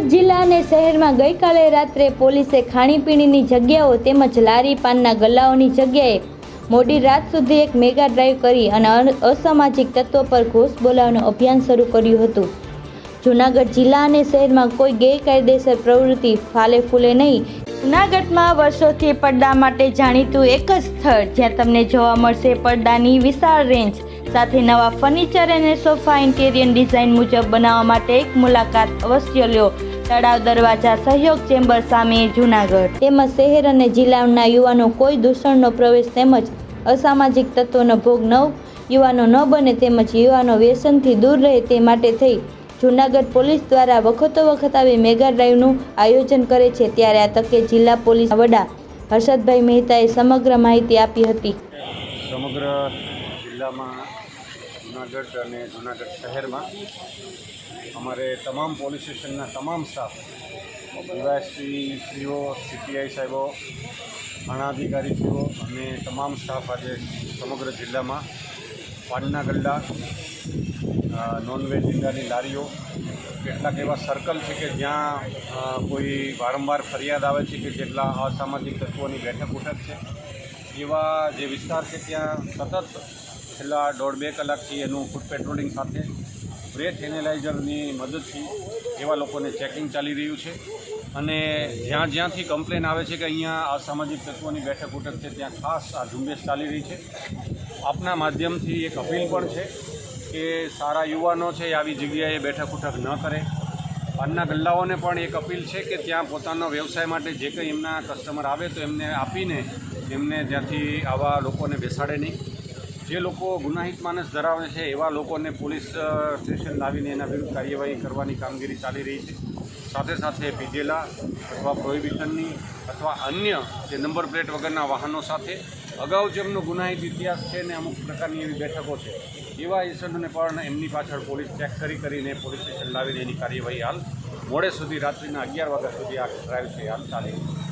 જૂનાગઢ જિલ્લા અને શહેરમાં ગઈકાલે રાત્રે પોલીસે ખાણીપીણીની જગ્યાઓ તેમજ લારી પાનના ગલ્લાઓની જગ્યાએ મોડી રાત સુધી એક મેગા ડ્રાઈવ કરી અને અન- અસામાજિક તત્વો પર ઘોષ બોલાવવાનું અભિયાન શરૂ કર્યું હતું. જૂનાગઢ જિલ્લા અને શહેરમાં કોઈ ગેરકાયદેસર પ્રવૃત્તિ ફાલે ફૂલે નહીં. જૂનાગઢમાં વર્ષોથી પડદા માટે જાણીતું એક જ સ્થળ જ્યાં તમને જોવા મળશે પડદાની વિશાળ રેન્જ, સાથે નવા ફર્નિચર અને સોફા ઇન્ટેરિયર ડિઝાઇન મુજબ બનાવવા માટે એક મુલાકાત અવશ્ય લ્યો તળાવ દરવાજા સહયોગ ચેમ્બર સામે જૂનાગઢ. તેમજ શહેર અને જિલ્લાના યુવાનો કોઈ દૂષણનો પ્રવેશ તેમજ અસામાજિક તત્વોનો ભોગ ન યુવાનો ન બને તેમજ યુવાનો વ્યસનથી દૂર રહે તે માટે થઈ. જૂનાગઢ પોલીસ દ્વારા વખતો વખત આવી મેગા ડ્રાઈવનું આયોજન કરે છે ત્યારે આ તકે જિલ્લા પોલીસ વડા હર્ષદભાઈ મહેતાએ સમગ્ર માહિતી આપી હતી. સમગ્ર જિલ્લામાં જુનાગઢ અને જુનાગઢ શહેરમાં અમારે તમામ પોલીસ સ્ટેશનના તમામ સ્ટાફ ડીવાયએસપી શ્રીઓ સીપીઆઈ સાહેબો થાણાધિકારીશ્રીઓ અને તમામ સ્ટાફ આજે સમગ્ર જિલ્લામાં પાનના ગલ્લા નોનવેજ ઈંડાની લારીઓ, કેટલાક એવા સર્કલ છે કે જ્યાં કોઈ વારંવાર ફરિયાદ આવે છે કે જેટલા અસામાજિક તત્વોની બેઠક ઉઠક છે. એવા જે વિસ્તાર છે ત્યાં સતત છેલ્લા દોઢ બે કલાકથી એનું ફૂડ પેટ્રોલિંગ સાથે બ્રેથ એનેલાઇઝરની મદદથી એવા લોકોને ચેકિંગ ચાલી રહ્યું છે. અને જ્યાં જ્યાંથી કમ્પ્લેન આવે છે કે અહીંયા અસામાજિક તત્વોની બેઠક ઉઠક છે, ત્યાં ખાસ આ ઝુંબેશ ચાલી રહી છે. આપના માધ્યમથી એક અપીલ પણ છે કે સારા યુવાનો છે આવી જગ્યાએ બેઠક ઉઠક ન કરે. પાનના ગલ્લાઓને પણ એક અપીલ છે કે ત્યાં પોતાનો વ્યવસાય માટે જે કંઈ એમના કસ્ટમર આવે તો એમને આપીને એમને ત્યાંથી આવા લોકોને બેસાડે નહીં. જે લોકો ગુનાહિત માનસ ધરાવે છે, એવા લોકોને પોલીસ સ્ટેશન લાવીને એના વિરુદ્ધ કાર્યવાહી કરવાની કામગીરી ચાલી રહી છે. સાથે સાથે પીધેલા અથવા પ્રોહિબિશનની અથવા અન્ય જે નંબર પ્લેટ વગરના વાહનો સાથે અગાઉ જેમનો ગુનાહિત ઇતિહાસ છે ને અમુક પ્રકારની એવી બેઠકો છે, એવા ઇસનોને પણ એમની પાછળ પોલીસ ચેક કરી કરીને પોલીસ સ્ટેશન લાવીને એની કાર્યવાહી હાલ મોડે સુધી રાત્રિના અગિયાર વાગ્યા સુધી આ ડ્રાઈવ છે, હાલ ચાલી રહી છે.